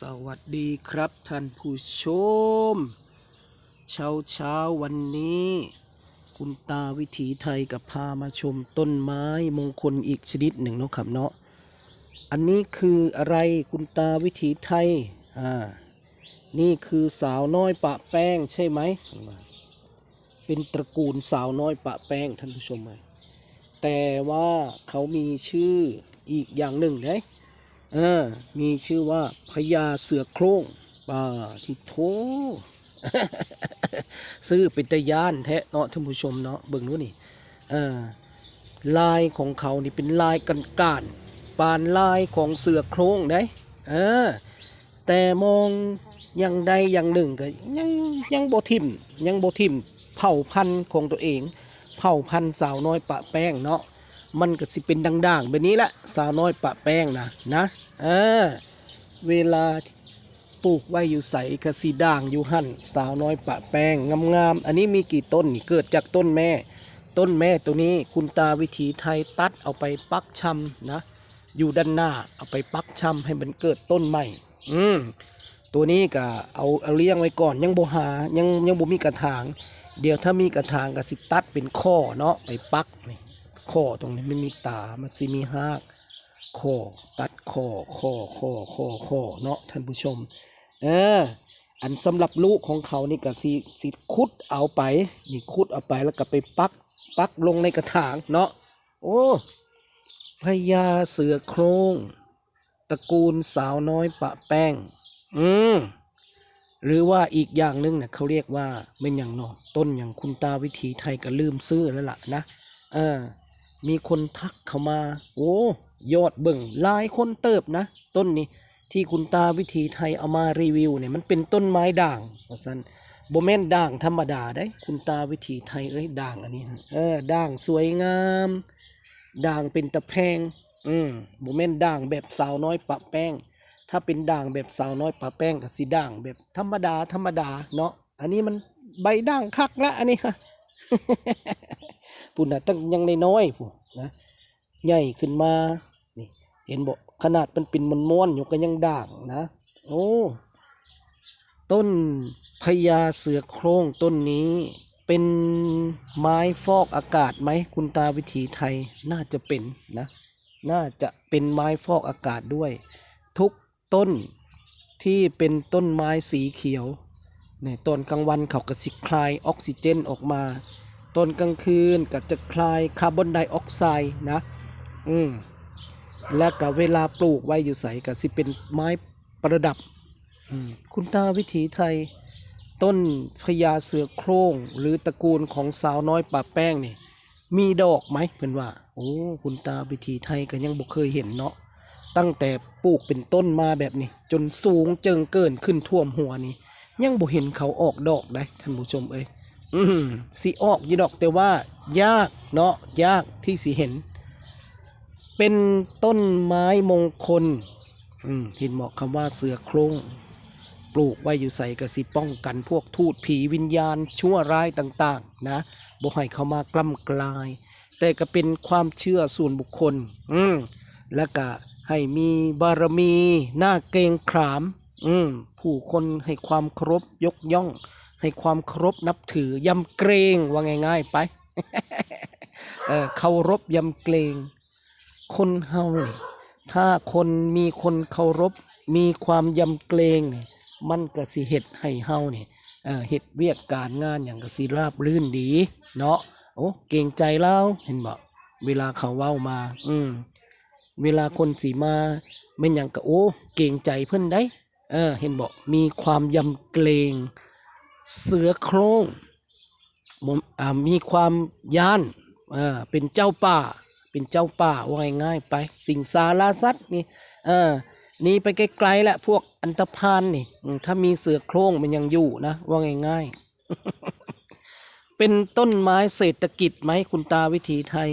สวัสดีครับท่านผู้ชม เช้าเช้าวันนี้ คุณตาวิถีไทยกับพามาชมต้นไม้มงคลอีกชนิดหนึ่งเนาะครับเนาะอันนี้คืออะไรคุณตาวิถีไทยอ่านี่คือสาวน้อยปะแป้งใช่ไหมเป็นตระกูลสาวน้อยปะแป้งท่านผู้ชมไหมแต่ว่าเขามีชื่ออีกอย่างหนึ่งนะ เออมีชื่อว่าพญาเสือโคร่งป่าที่โถซื้อเป็นตะยานแท้เนาะท่านผู้ชมเนาะเบิ่งนู้นนี่เออลายของเขานี่เป็นลายกันกานปานลายของเสือโคร่งได้เออแต่มองอย่างใดอย่างหนึ่งก็ยังยังโบทิมยังโบทิมเผ่าพันธุ์ของตัวเอง เผ่าพันธุ์สาวน้อยปะแป้งเนาะ มันก็สิเป็นด่างๆ แบบนี้แหละสาวน้อยปะแป้งนะนะเออเวลาปลูกไว้อยู่ใสกสีด่างอยู่หั่นสาวน้อยปะแป้งงามๆอันนี้มีกี่ต้นนี่เกิดจากต้นแม่ ต้นแม่ตัวนี้คุณตาวิถีไทยตัดเอาไปปักชำนะ อยู่ด้านหน้าเอาไปปักชำให้มันเกิดต้นใหม่ อืมตัวนี้ก็เอาเอาเลี้ยงไว้ก่อนยังบหายังยังบ่มีกระถาง เดี๋ยวถ้ามีกระถางก็สิตัดเป็นข้อเนาะไปปักนี่ ข้อตรงนี้ไม่มีตา มันสิมีหากข้อตัดข้อข้อข้อข้อข้อเนาะท่านผู้ชม เออ อันสำหรับลูกของเขานี่ก็สิสิคุดเอาไป นี่คุดเอาไปแล้วก็ไปปักปักลงในกระถางเนาะ โอ้พญาเสือโครง ตระกูลสาวน้อยปะแป้ง อืมหรือว่าอีกอย่างหนึงเนี่ยเขาเรียกว่าเป็นอย่างนอต้นอย่างคุณตาวิถีไทยก็ลืมซื้อแล้วล่ะนะ เออ มีคนทักเข้ามา โอ้ยอดเบิ่งหลายคนเติบนะ ต้นนี้ที่คุณตาวิถีไทยเอามารีวิวเนี่ยมันเป็นต้นไม้ด่างว่าซั่นบ่แม่นด่างธรรมดาได้ คุณตาวิถีไทยเอ้ยด่างอันนี้ฮะเออด่างสวยงาม ด่างเป็นตะแพง อืมบ่แม่นด่างแบบสาวน้อยปะแป้ง ถ้าเป็นด่างแบบสาวน้อยปะแป้งกับสีด่างแบบธรรมดาธรรมดาเนาะ อันนี้มันใบด่างคักละอันนี้ค่ะ ปุ่นนะตั้งยังน้อยๆผู้นะใหญ่ขึ้นมานี่เห็นบอกขนาดมันเป็นมันม้วนอยู่ก็ยังด่างนะ โอ้ต้นพญาเสือโคร่งต้นนี้เป็นไม้ฟอกอากาศไหมคุณตาวิถีไทยน่าจะเป็นนะ น่าจะเป็นไม้ฟอกอากาศด้วย ทุกต้นที่เป็นต้นไม้สีเขียวเนี่ยตอนกลางวันเขาก็สิคลายออกซิเจนออกมา ตอนกลางคืนก็จะคลายคาร์บอนไดออกไซด์นะ อืม และก็เวลาปลูกไว้อยู่ใสก็สิเป็นไม้ประดับอืมคุณตาวิถีไทย ต้นพญาเสือโคร่ง หรือตระกูลของสาวน้อยป่าแป้งนี่มีดอกไหมเพื่อนว่า โอ้คุณตาวิถีไทยก็ยังบ่เคยเห็นเนาะตั้งแต่ปลูกเป็นต้นมาแบบนี้ จนสูงเจิงเกินขึ้นท่วมหัวนี่ยังบ่เห็นเขาออกดอกได้ท่านผู้ชมเอ้ย อืมสิออกยีดอกแต่ว่ายากเนาะยากที่สิเห็น เป็นต้นไม้มงคลอืมเห็นเหมาะคำว่าเสือโครงปลูกไว้อยู่ใส่กระสิป้องกันพวกทูตผีวิญญาณชั่วร้ายต่าง ๆ นะบ่ให้เข้ามากล้ำกลาย แต่ก็เป็นความเชื่อส่วนบุคคล อืมและก็ให้มีบารมีหน้าเกงขาม อืมผู้คนให้ความเคารพยกย่อง ให้ความเคารพนับถือยำเกรงว่าง่าย ๆ ไปเออเคารพยำเกรง คนเฮานี่ถ้าคนมีคนเคารพ มีความยำเกรงนี่มันก็สิเฮ็ดให้เฮาเนี่เเฮ็ดเวียกการงานอย่างก็สิราบรื่นดี เนาะโอ้เกรงใจเราเห็นบ่เวลาเขาเว้ามา อืมเวลาคนสีมาแม่นหยังก็โอ้ เกรงใจเพิ่อนได้ เออ เห็นบอกมีความยำเกรง เสือโคร่งบ่อ่ามีความย่านเเป็นเจ้าป่า เป็นเจ้าป่าว่าง่ายๆไป สิ่งสาราสัตว์นี่เออนี่ไปไกลๆแหละพวกอันตพานนี่ ถ้ามีเสือโคร่งมันยังอยู่นะว่าง่ายๆ เป็นต้นไม้เศรษฐกิจไหมคุณตาวิถีไทย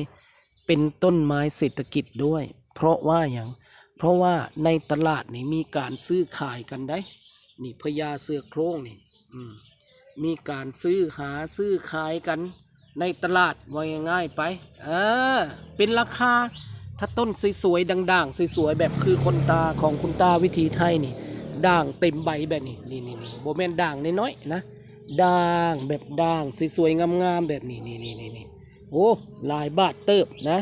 เป็นต้นไม้เศรษฐกิจด้วย เพราะว่าอย่างเพราะว่าในตลาดนี่มีการซื้อขายกันได้ นี่พญาเสือโคร่งนี่ อืม มีการซื้อหาซื้อขายกันในตลาดว่าง่ายๆไปเออเป็นราคาถ้าต้นสวยๆดังๆสวยๆแบบคือคนตาของคุณตาวิถีไทยนี่ด่างเต็มใบแบบนี้นี่นี่นี่โบแมนด่างน้อยๆนะด่างแบบด่างสวยๆงามๆแบบนี้นี่นี่นี่นี่โอ้หลายบาทเติบนะ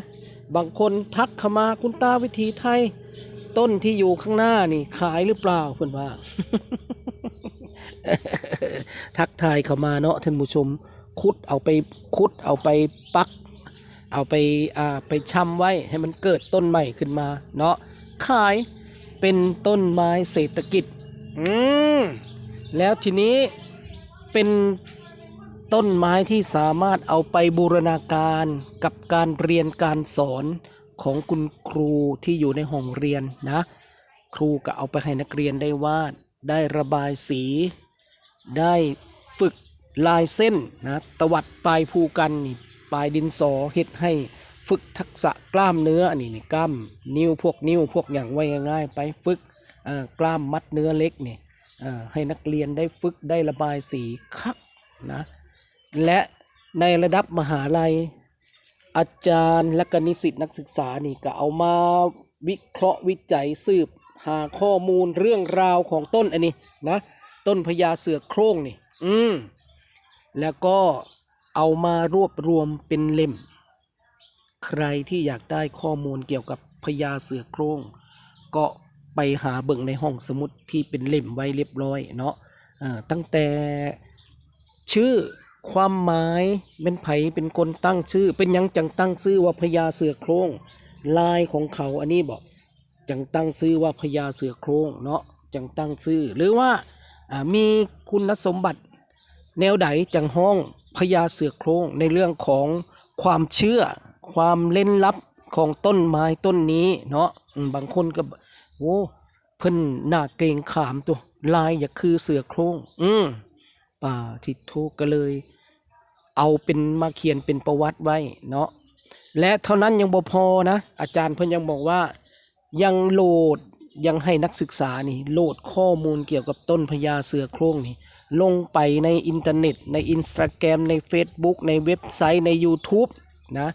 บางคนทักขมาคุณตาวิถีไทย ต้นที่อยู่ข้างหน้านี่ขายหรือเปล่าเพื่อนว่า ทักทายเข้ามาเนาะท่านผู้ชมคุดเอาไปคุดเอาไปปัก เอาไปอ่าไปชำไว้ให้มันเกิดต้นใหม่ขึ้นมาเนาะขายเป็นต้นไม้เศรษฐกิจอืมแล้วทีนี้เป็นต้นไม้ที่สามารถเอาไปบูรณาการกับการเรียนการสอนของคุณครูที่อยู่ในห้องเรียนนะ ครูก็เอาไปให้นักเรียนได้วาดได้ระบายสี ได้ฝึกลายเส้นนะตวัดปลายภูกันนี่ปลายดินสอเฮ็ดให้ฝึกทักษะกล้ามเนื้ออันนี้นี่กล้ามนิ้วพวกนิ้วพวกอย่างไว้ง่ายๆ ไปฝึกกล้ามมัดเนื้อเล็กนี่ให้นักเรียนได้ฝึกได้ระบายสีคักนะและในระดับมหาลัย อาจารย์และกนิสิตนักศึกษานี่ก็เอามาวิเคราะห์วิจัยสืบหาข้อมูลเรื่องราวของต้นอันนี้นะ ต้นพญาเสือโคร่งนี่ อืม แล้วก็เอามารวบรวมเป็นเล่ม ใครที่อยากได้ข้อมูลเกี่ยวกับพญาเสือโคร่ง ก็ไปหาเบิ่งในห้องสมุดที่เป็นเล่มไว้เรียบร้อยเนาะอ่าตั้งแต่ชื่อความหมายเป็นไผเป็นคนตั้งชื่อ เป็นยังจังตั้งชื่อว่าพญาเสือโคร่งลายของเขาอันนี้บอกจังตั้งชื่อว่าพญาเสือโคร่งเนาะจังตั้งชื่อหรือว่า มีคุณสมบัติแนวใดจังห้องพญาเสือโครงในเรื่องของความเชื่อความเล่นลับของต้นไม้ต้นนี้เนาะบางคนก็บโอ้เพิ่นหน้าเกรงขามตัวลายอย่าคือเสือโครงอืมป่าทิทุก็เลย เอาเป็นมาเขียนเป็นประวัติไว้เนาะและเท่านั้นยังบ่พอนะ อาจารย์เพิ่นยังบอกว่ายังโหลด ยังให้นักศึกษานี่โหลดข้อมูลเกี่ยวกับต้นพญาเสือโคร่งนี่ลงไปในอินเทอร์เน็ต ในอินสตาแกรมใน Facebook ในเว็บไซต์ใน YouTube นะ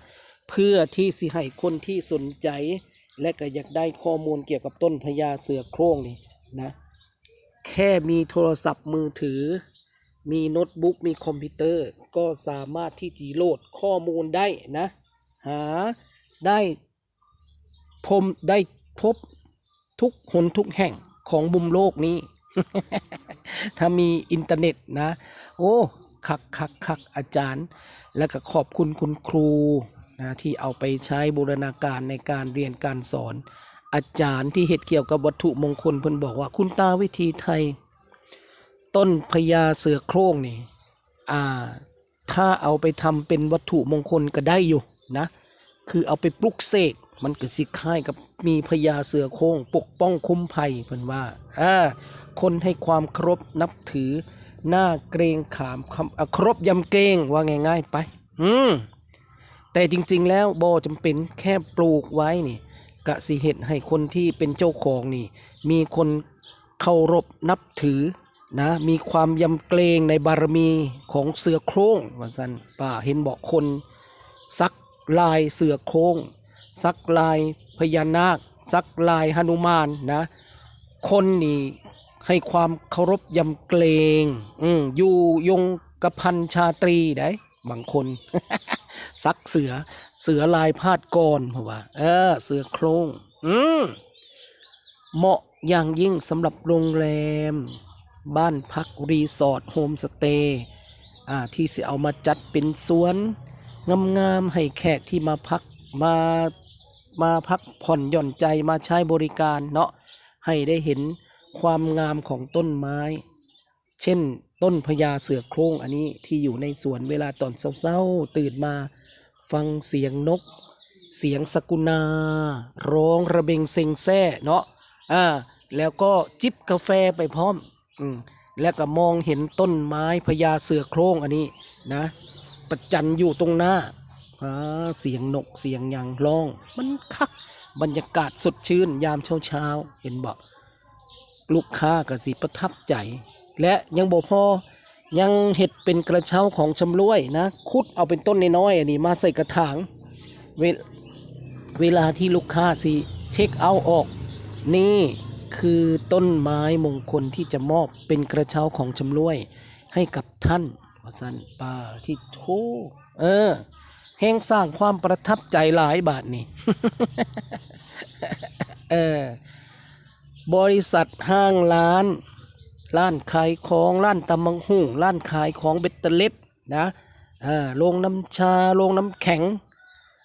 เพื่อที่สิให้คนที่สนใจ และก็อยากได้ข้อมูลเกี่ยวกับต้นพญาเสือโคร่งนี่นะแค่มีโทรศัพท์มือถือ มีโน้ตบุ๊กมีคอมพิวเตอร์ ก็สามารถที่จะโหลดข้อมูลได้นะ หาได้พมได้พบ ทุกหนทุกแห่งของมุมโลกนี้ ถ้ามีอินเทอร์เน็ตนะ โอ้คักคักคักอาจารย์ แล้วก็ขอบคุณคุณครูนะที่เอาไปใช้บูรณาการในการเรียนการสอน อาจารย์ที่เหตุเกี่ยวกับวัตถุมงคลเพิ่นบอกว่าคุณตาวิธีไทย ต้นพญาเสือโคร่งนี่อ่าถ้าเอาไปทำเป็นวัตถุมงคลก็ได้อยู่นะ คือเอาไปปลุกเสกมันก็สิคล้ายกับ มีพญาเสือโครงปกป้องคุ้มภัยเพิ่นว่าอ่าคนให้ความเคารพนับถือหน้าเกรงขามคำครพยำเกรงว่าง่ายๆไป อืมแต่จริงๆแล้วบ่จำเป็นแค่ปลูกไว้นี่กะสิเห็ดให้คนที่เป็นเจ้าของนี่ มีคนเคารพนับถือนะมีความยำเกรงในบารมีของเสือโคร่งว่าสันป่าเห็นบอกคนสักลายเสือโคร่งสักลาย พญานาคสักลายหนุมานนะ คนนี่ให้ความเคารพยำเกรงอืมอยู่ยงกระพันชาตรีได้บางคน ซักเสือเสือลายพาดกรเพราะว่า เออ เสือโครงอืมเหมาะอย่างยิ่งสำหรับโรงแรม บ้านพักรีสอร์ทโฮมสเตย์อ่าที่สิเอามาจัดเป็นสวนงามๆให้แขกที่มาพักมา มาพักผ่อนหย่อนใจมาใช้บริการเนาะให้ได้เห็นความงามของต้นไม้ เช่น ต้นพญาเสือโคร่งอันนี้ที่อยู่ในสวนเวลาตอนเศร้าๆตื่นมา ฟังเสียงนก เสียงสกุณาร้องระเบงเซ็งแซ่เนาะอ่าแล้วก็จิบกาแฟไปพร้อมอืมแล้วก็มองเห็นต้นไม้พญาเสือโคร่งอันนี้นะประจันอยู่ตรงหน้า อ่าเสียงนกเสียงยังร้อง มันคักบรรยากาศสดชื่นยามเช้าๆเห็นบอกลูกค้าก็สิประทับใจ และยังบ่พอยังเห็ดเป็นกระเช้าของชำรวยนะคุดเอาเป็นต้นน้อยๆอันนี้มาใส่กระถางเวเวลาที่ลูกค้าสิเช็คเอาออก นี่คือต้นไม้มงคลที่จะมอบเป็นกระเช้าของชำรวยให้กับท่านวสันป่าที่โทเออ แห่งสร้างความประทับใจหลายบาทนี่เออบริษัทห้างร้าน ร้านขายของร้านตำมังหุ่งร้านขายของเบ็ดเตอร์เล็ดนะอ่าโรงน้ำชาโรงน้ำแข็ง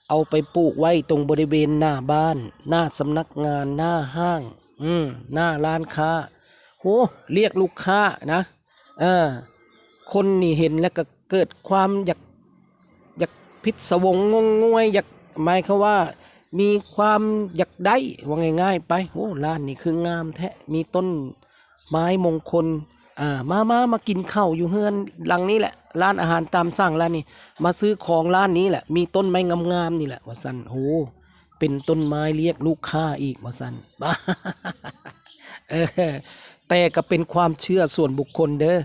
เอาไปปลูกไว้ตรงบริเวณหน้าบ้าน หน้าสำนักงานหน้าห้าง อืมหน้าร้านค้าโหเรียกลูกค้านะเออคนนี่เห็นแล้วก็เกิดความอยาก พิศวงงงงวยอยากหมายเขาว่า มีความอยากได้ว่าง่ายๆ ไปโอ้ร้านนี่คืองามแท้มีต้นไม้มงคลอ่ามามามากินข้าวอยู่เฮือนหลังนี้แหละร้านอาหารตามสั่งร้านนี้ มาซื้อของร้านนี้แหละ มีต้นไม้งามๆนี่แหละว่าสันโหเป็นต้นไม้เรียกลูกค้าอีกว่าสันบ้าแต่ก็เป็นความเชื่อส่วนบุคคลเด้อ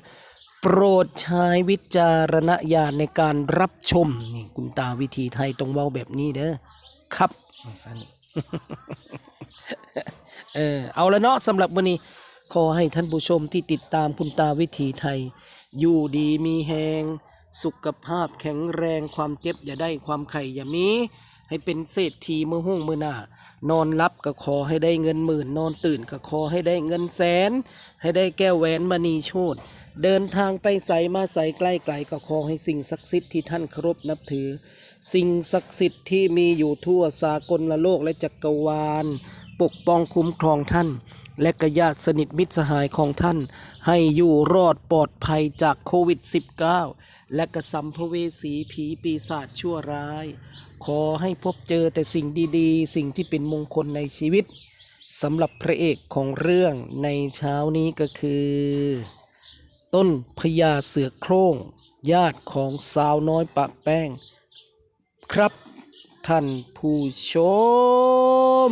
ปรดใช้วิจารณญาณในการรับชมนี่คุณตาวิธีไทยต้องเว้าแบบนี้เด้อครับว่าสันเออเอาละเนาะสำหรับวันนี้ ขอให้ท่านผู้ชมที่ติดตามคุณตาวิถีไทย อยู่ดีมีแหงสุขภาพแข็งแรงความเจ็บอย่าได้ความไข่อย่ามี ให้เป็นเศรษฐีมือหุ่งมือหน้านอนรับก็ขอให้ได้เงินหมื่น นอนตื่นก็ขอให้ได้เงินแสน ให้ได้แก้วแหวนมณีโชต เดินทางไปใสมาใสใกล้ไกลก็ขอให้สิ่งศักดิ์สิทธิ์ที่ท่านเคารพนับถือ สิ่งศักดิ์สิทธิ์ที่มีอยู่ทั่วสากลละโลกและจักรวาล ปกป้องคุ้มครองท่าน และกญาติสนิทมิตรสหายของท่าน ให้อยู่รอดปลอดภัยจากโควิด -19 และกระสัมภเวสีผีปีศาจชั่วร้าย ขอให้พบเจอแต่สิ่งดีๆ สิ่งที่เป็นมงคลในชีวิตสำหรับพระเอกของเรื่องในเช้านี้ก็คือ ต้นพญาเสือโคร่ง ญาติของสาวน้อยปะแป้ง ครับท่านผู้ชม